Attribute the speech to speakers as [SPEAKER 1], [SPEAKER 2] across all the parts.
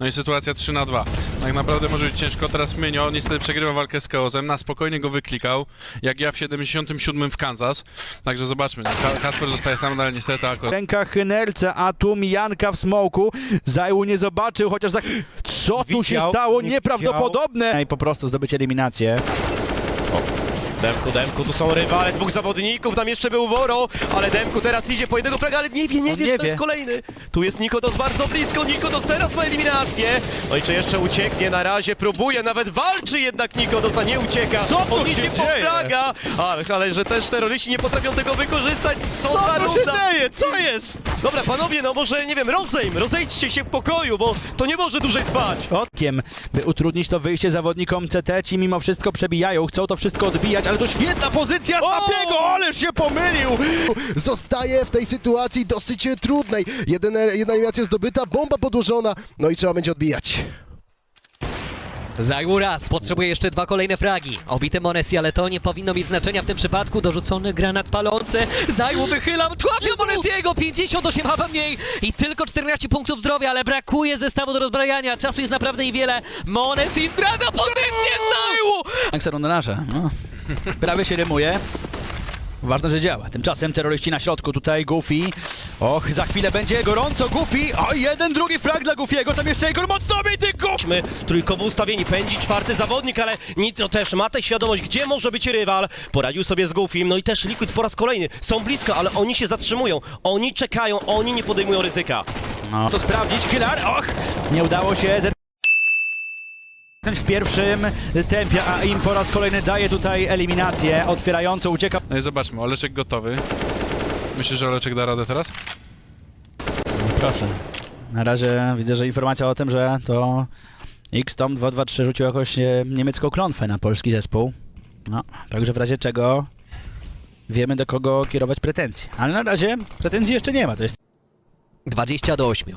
[SPEAKER 1] No i sytuacja 3 na 2. Tak naprawdę może być ciężko. Teraz Mynio niestety przegrywa walkę z Chaosem. Na spokojnie go wyklikał, jak ja w 77 w Kansas. Także zobaczmy. No, Ka- Kasper zostaje sam, no ale niestety
[SPEAKER 2] W
[SPEAKER 1] akurat
[SPEAKER 2] rękach Nerce, a tu Mijanka w smoku. Zajłu nie zobaczył, chociaż za... Co tu się
[SPEAKER 3] Widział,
[SPEAKER 2] stało?
[SPEAKER 3] nie
[SPEAKER 2] Nieprawdopodobne! I po prostu zdobyć eliminację.
[SPEAKER 3] Demku, Demku, tu są rywale, dwóch zawodników, tam jeszcze był Woro, ale Demku teraz idzie po jednego fraga, ale nie wie, nie
[SPEAKER 2] On
[SPEAKER 3] wie,
[SPEAKER 2] nie
[SPEAKER 3] że to
[SPEAKER 2] wie.
[SPEAKER 3] jest kolejny. Tu jest Nikodos bardzo blisko, Nikodos teraz ma eliminację. No i czy jeszcze ucieknie, na razie próbuje, nawet walczy jednak Nikodos, a nie ucieka.
[SPEAKER 2] Co tu
[SPEAKER 3] On
[SPEAKER 2] się
[SPEAKER 3] idzie po
[SPEAKER 2] dzieje?
[SPEAKER 3] fraga, ale, ale że też terroryści nie potrafią tego wykorzystać, co za
[SPEAKER 2] Co jest?
[SPEAKER 3] Dobra, panowie, no może, nie wiem, rozejm, rozejdźcie się w pokoju, bo to nie może dłużej trwać.
[SPEAKER 2] Odkiem, by utrudnić to wyjście zawodnikom CT, ci mimo wszystko przebijają, chcą to wszystko odbijać, ale to świetna pozycja Snapiego, ależ się pomylił!
[SPEAKER 4] Zostaje w tej sytuacji dosyć e, trudnej. Jeden, jedna eliminacja zdobyta, bomba podłożona, no i trzeba będzie odbijać.
[SPEAKER 5] Zajł raz, potrzebuje jeszcze dwa kolejne fragi. Obity Monesi, ale to nie powinno mieć znaczenia w tym przypadku. Dorzucony granat palący. Zajł wychylam, trafia Monesiego, 58 HP mniej i tylko 14 punktów zdrowia, ale brakuje zestawu do rozbrajania. Czasu jest naprawdę niewiele. Monesi zdradza pozycję Zajłu!
[SPEAKER 2] Akseron na nasze. No. Prawie się rymuje. Ważne, że działa. Tymczasem terroryści na środku, tutaj Goofy. Och, za chwilę będzie gorąco Goofy. O, jeden, drugi frag dla Goofiego, tam jeszcze jego mocno bity Goofy!
[SPEAKER 3] Trójkowo ustawieni, pędzi czwarty zawodnik, ale Nitro też ma tę świadomość, gdzie może być rywal. Poradził sobie z Goofim, no i też Liquid po raz kolejny. Są blisko, ale oni się zatrzymują, oni czekają, oni nie podejmują ryzyka.
[SPEAKER 2] No. To sprawdzić, Killer, och! Nie udało się. W pierwszym tempie, a im po raz kolejny daje tutaj eliminację otwierającą, ucieka.
[SPEAKER 1] No i zobaczmy, Oleczek gotowy. Myślisz, że Oleczek da radę teraz?
[SPEAKER 2] Proszę. Na razie widzę, że informacja o tym, że to X-Tom 223 rzucił jakąś e, niemiecką klątwę na polski zespół. No, także w razie czego wiemy do kogo kierować pretensje. Ale na razie pretensji jeszcze nie ma, to jest
[SPEAKER 5] 20 do 8.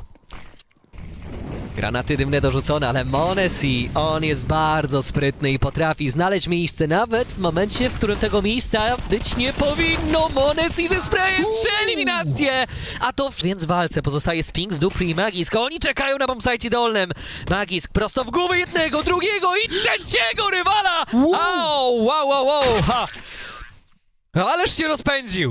[SPEAKER 5] Granaty dymne dorzucone, ale Monesi, on jest bardzo sprytny i potrafi znaleźć miejsce nawet w momencie, w którym tego miejsca być nie powinno. Monesi ze sprayem, trzy eliminacje! A to więc w walce pozostaje Spinks, Dupli i Magisk. Oni czekają na bombsite dolnym. Magisk prosto w głowę jednego, drugiego i trzeciego rywala! Au, wow, wow, wow! Ha. Ależ się rozpędził!